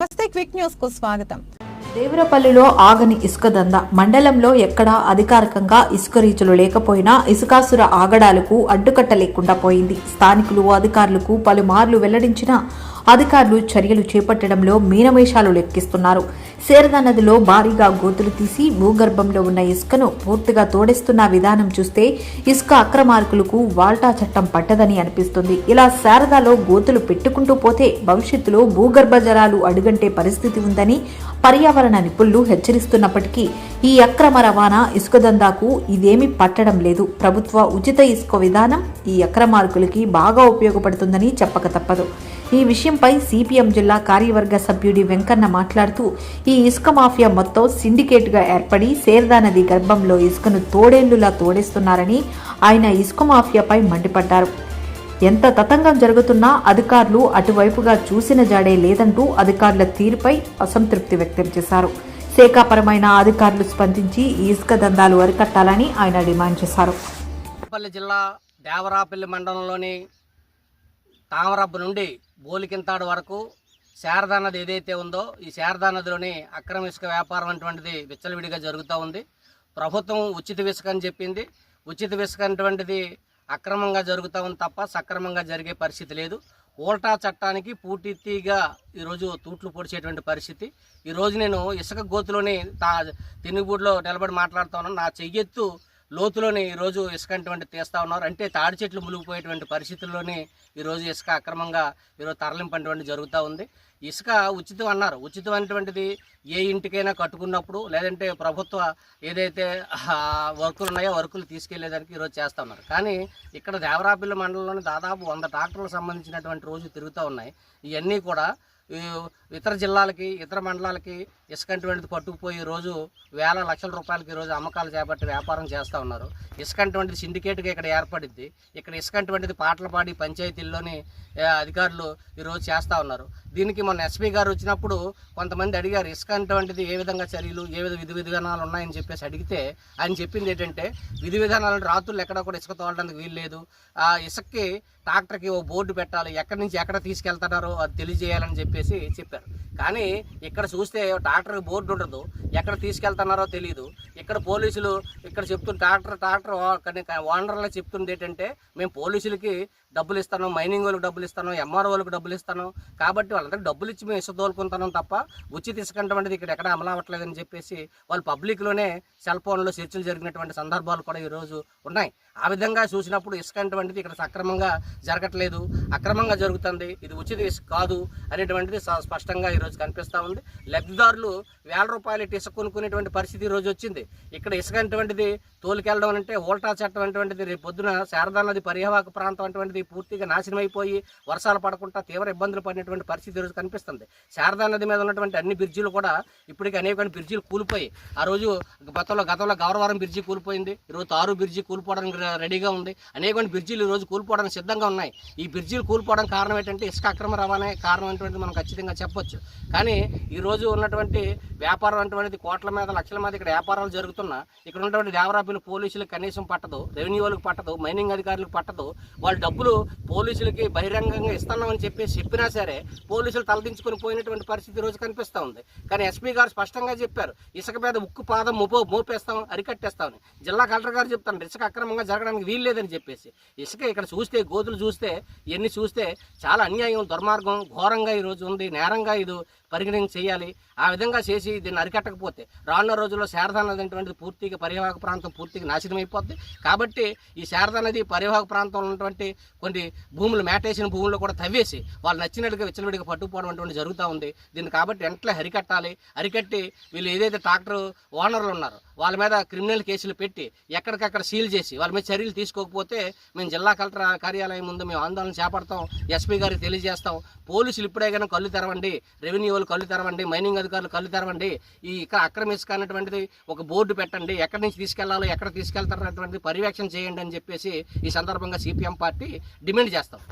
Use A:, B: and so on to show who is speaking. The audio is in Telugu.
A: నమస్తే క్విక్ న్యూస్కు స్వాగతం.
B: దేవరపల్లిలో ఆగని ఇసుక దంద. మండలంలో ఎక్కడా అధికారికంగా ఇసుక రీచులు లేకపోయినా ఇసుకాసుర ఆగడాలకు అడ్డుకట్ట లేకుండా పోయింది. స్థానికులు అధికారులకు పలుమార్లు వెల్లడించిన అధికారులు చర్యలు చేపట్టడంలో మీనమేషాలు లెక్కిస్తున్నారు. శారదా నదిలో భారీగా గోతులు తీసి భూగర్భంలో ఉన్న ఇసుకను పూర్తిగా తోడేస్తున్న విధానం చూస్తే ఇసుక అక్రమార్కులకు వాల్టా చట్టం పట్టదని అనిపిస్తుంది. ఇలా శారదాలో గోతులు పెట్టుకుంటూ పోతే భవిష్యత్తులో భూగర్భ జలాలు అడుగంటే పరిస్థితి ఉందని పర్యావరణ నిపుణులు హెచ్చరిస్తున్నప్పటికీ ఈ అక్రమ రవాణా ఇసుక దందాకు ఇదేమీ పట్టడం లేదు. ప్రభుత్వ ఉచిత ఇసుక విధానం ఈ అక్రమార్కులకి బాగా ఉపయోగపడుతుందని చెప్పక తప్పదు. ఈ విషయంపై సిపిఎం జిల్లా కార్యవర్గ సభ్యుడి వెంకన్న మాట్లాడుతూ ఈ ఇసుక మాఫియా మొత్తం సిండికేట్గా ఏర్పడి సేర్దా నది గర్భంలో ఇసుకను తోడేళ్ళులా తోడేస్తున్నారని ఆయన ఇసుక మాఫియాపై మండిపడ్డారు. ఎంత తతంగం జరుగుతున్నా అధికారులు అటువైపుగా చూసిన జాడే లేదంటూ అధికారుల తీరుపై అసంతృప్తి వ్యక్తం చేశారు. శాఖాపరమైన అధికారులు స్పందించి ఇసుక దందాలు అరికట్టాలని ఆయన డిమాండ్ చేశారు.
C: పల్లి జిల్లా దేవరాపల్లి మండలంలోని తామరబ్బ నుండి బోలికింతాడు వరకు శారదా నది ఏదైతే ఉందో ఈ శారదా నదిలోని అక్రమ ఇసుక వ్యాపారం అటువంటిది విచ్చలవిడిగా జరుగుతూ ఉంది. ప్రభుత్వం ఉచిత ఇసుక అని చెప్పింది. ఉచిత ఇసుక అటువంటిది అక్రమంగా జరుగుతూ ఉంది తప్ప సక్రమంగా జరిగే పరిస్థితి లేదు. ఓల్టా చట్టానికి పూర్తిగా ఈరోజు తూట్లు పొడిచేటువంటి పరిస్థితి. ఈరోజు నేను ఇసుక గోతులోని తా తినుగూడులో నిలబడి మాట్లాడుతున్నాను నా చెయ్యెత్తు లోతులోని ఈరోజు ఇసుక అటువంటి తీస్తూ ఉన్నారు. అంటే తాడి చెట్లు మునిగిపోయేటువంటి పరిస్థితుల్లోని ఈరోజు ఇసుక అక్రమంగా ఈరోజు తరలింపు అటువంటి జరుగుతూ ఉంది. ఇసుక ఉచితం అన్నారు. ఉచితం అనేటువంటిది ఏ ఇంటికైనా కట్టుకున్నప్పుడు లేదంటే ప్రభుత్వ ఏదైతే వర్కులు ఉన్నాయో వర్కులు తీసుకెళ్ళేదానికి ఈరోజు చేస్తూ ఉన్నారు. కానీ ఇక్కడ దేవరాపల్లి మండలంలోని దాదాపు వంద ట్రాక్టర్లకు సంబంధించినటువంటి రోజు తిరుగుతూ ఉన్నాయి. ఇవన్నీ కూడా ఇతర జిల్లాలకి ఇతర మండలాలకి ఇసుక అటువంటిది పట్టుకుపోయి రోజు వేల లక్షల రూపాయలకి రోజు అమ్మకాలు చేపట్టి వ్యాపారం చేస్తూ ఉన్నారు. ఇసుక అటువంటిది సిండికేట్గా ఇక్కడ ఏర్పడింది ఇక్కడ ఇసుక అటువంటిది పాటలపాడి పంచాయతీల్లోని అధికారులు ఈరోజు చేస్తూ ఉన్నారు. దీనికి మొన్న ఎస్పీ గారు వచ్చినప్పుడు కొంతమంది అడిగారు ఇసుక అటువంటిది ఏ విధంగా చర్యలు ఏ విధ విధి విధానాలు ఉన్నాయని చెప్పేసి అడిగితే ఆయన చెప్పింది ఏంటంటే విధి విధానాలు రాత్రులు ఎక్కడ కూడా ఇసుక తోలడానికి వీలు లేదు. ఆ ఇసుక్కి ట్రాక్టర్కి ఓ బోర్డు పెట్టాలి. ఎక్కడి నుంచి ఎక్కడ తీసుకెళ్తున్నారో అది తెలియజేయాలని చెప్పేసి చెప్పారు. కానీ ఇక్కడ చూస్తే ట్రాక్టర్కి బోర్డు ఉండదు. ఎక్కడ తీసుకెళ్తున్నారో తెలియదు ఇక్కడ పోలీసులు ఇక్కడ చెప్తున్న ట్రాక్టర్ ట్రాక్టర్ ఓనర్లో చెప్తుంది ఏంటంటే మేము పోలీసులకి డబ్బులు ఇస్తాను మైనింగ్ వాళ్ళకి డబ్బులు ఇస్తాను ఎంఆర్ వాళ్ళకి డబ్బులు ఇస్తాను. కాబట్టి వాళ్ళందరికీ డబ్బులు ఇచ్చి మేము ఇసుక తప్ప ఉచిత ఇసుక అటువంటిది ఇక్కడ ఎక్కడ అమలు అవ్వట్లేదని చెప్పేసి వాళ్ళు పబ్లిక్లోనే సెల్ ఫోన్లో చర్చలు జరిగినటువంటి సందర్భాలు కూడా ఈరోజు ఉన్నాయి. ఆ విధంగా చూసినప్పుడు ఇసుక అటువంటిది ఇక్కడ సక్రమంగా జరగట్లేదు. అక్రమంగా జరుగుతుంది. ఇది ఉచిత ఇసుక కాదు అనేటువంటిది స- స్పష్టంగా ఈరోజు కనిపిస్తూ ఉంది. లబ్ధిదారులు వేల రూపాయలు ఇటు ఇసుక కొనుక్కునేటువంటి పరిస్థితి ఈరోజు వచ్చింది. ఇక్కడ ఇసుక అటువంటిది తోలుకెళ్ళడం అంటే ఓల్టా చట్టం అటువంటిది రేపు పొద్దున శారదా నది పరివాహక ప్రాంతం అటువంటిది పూర్తిగా నాశనం అయిపోయి వర్షాలు పడకుండా తీవ్ర ఇబ్బందులు పడినటువంటి పరిస్థితి ఈరోజు కనిపిస్తుంది. శారదా నది మీద ఉన్నటువంటి అన్ని బ్రిడ్జిలు కూడా ఇప్పటికీ అనేక బ్రిడ్జిలు కూలిపోయి ఆ రోజు గతంలో గతంలో గౌరవరం బ్రిడ్జి కూలిపోయింది. ఈరోజు తారు బ్రిడ్జి కూలిపోవడానికి రెడీగా ఉంది. అనేక బ్రిడ్జిలు ఈరోజు రోజు కూలిపోవడానికి సిద్ధంగా ఉన్నాయి. ఈ బ్రిడ్జిలు కూలిపోవడం కారణం ఏంటంటే ఇసుక అక్రమ రవాణా కారణం అనేటువంటిది మనం ఖచ్చితంగా చెప్పొచ్చు కానీ ఈ రోజు ఉన్నటువంటి వ్యాపారం అటువంటిది కోట్ల మీద లక్షల మీద ఇక్కడ వ్యాపారాలు జరుగుతున్నా ఇక్కడ ఉన్నటువంటి దేవరాపిలు పోలీసులకు కనీసం పట్టదు రెవెన్యూ వాళ్ళకి పట్టదు మైనింగ్ అధికారులకు పట్టదు. వాళ్ళ డబ్బులు పోలీసులకి బహిరంగంగా ఇస్తున్నామని చెప్పేసి చెప్పినా సరే పోలీసులు తలదించుకొని పోయినటువంటి పరిస్థితి ఈరోజు రోజు కనిపిస్తూ ఉంది. కానీ ఎస్పీ గారు స్పష్టంగా చెప్పారు ఇసుక మీద ఉక్కు పాదం మోపో మోపేస్తాం అరికట్టేస్తామని. జిల్లా కలెక్టర్ గారు చెప్తాను ఇసుక అక్రమంగా జరగడానికి వీలు లేదని చెప్పేసి. ఇసుక ఇక్కడ చూస్తే గోతులు చూస్తే ఇవన్నీ చూస్తే చాలా అన్యాయం దుర్మార్గం ఘోరంగా ఈ రోజు ఉంది నేరంగా ఇది పరిగణన చేయాలి. ఆ విధంగా చేసి దీన్ని అరికట్టకపోతే రానున్న రోజుల్లో శారదా నది అనేటువంటిది పూర్తిగా పరివాహక ప్రాంతం పూర్తిగా నాశనం అయిపోద్ది. కాబట్టి ఈ శారదా నది పరివాహక ప్రాంతంలో ఉన్నటువంటి కొన్ని భూములు మేటేసిన భూములు కూడా తవ్వేసి వాళ్ళు నచ్చినట్టుగా విచ్చలవిడిగా పట్టుకుపోవడం అటువంటి జరుగుతూ ఉంది. దీన్ని కాబట్టి వెంటనే అరికట్టాలి. అరికట్టి వీళ్ళు ఏదైతే ట్రాక్టర్ ఓనర్లు ఉన్నారో వాళ్ళ మీద క్రిమినల్ కేసులు పెట్టి ఎక్కడికక్కడ సీల్ చేసి వాళ్ళ మీద చర్యలు తీసుకోకపోతే మేము జిల్లా కలెక్టర్ కార్యాలయం ముందు మేము ఆందోళన చేపడతాం. ఎస్పీ గారికి తెలియజేస్తాం. పోలీసులు ఇప్పుడే కానీ కళ్ళు తెరవండి. రెవెన్యూ వాళ్ళు కళ్ళు తెరవండి మైనింగ్ అధికారులు కళ్ళు తెరవండి ఈ ఇక్కడ అక్రమ ఇసుక ఒక బోర్డు పెట్టండి ఎక్కడి నుంచి తీసుకెళ్ళాలో ఎక్కడ తీసుకెళ్తారు అన్నటువంటిది పర్యవేక్షణ చేయండి అని చెప్పేసి ఈ సందర్భంగా సిపిఎం పార్టీ డిమాండ్ చేస్తాం.